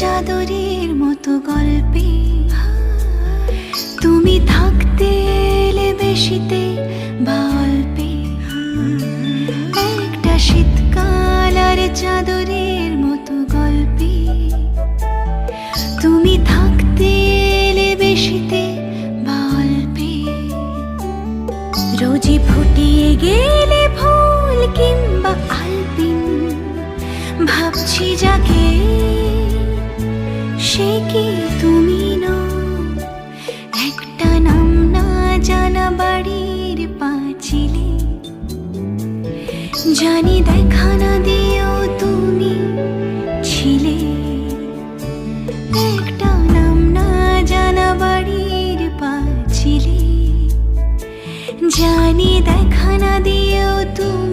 চাদরের মতো গল্পে। তুমি থাকতে এলে বেশিতে বা অল্পে। একটা শীতকাল আর চাদরের মতো গল্পে। তুমি থাকতে এলে বেশিতে বা অল্পে। রোজই ফুটিয়ে গেলে ফুল কিংবা আলপিন। ভাবছি যাকে সে তুমি না? একটা নাম জানা বাড়ির পাঁচিলে। জানি দেখানা দিও তুমি ছিলে। একটা নাম জানা বাড়ির পাঁচিলে। জানি দেখা দিও তুমি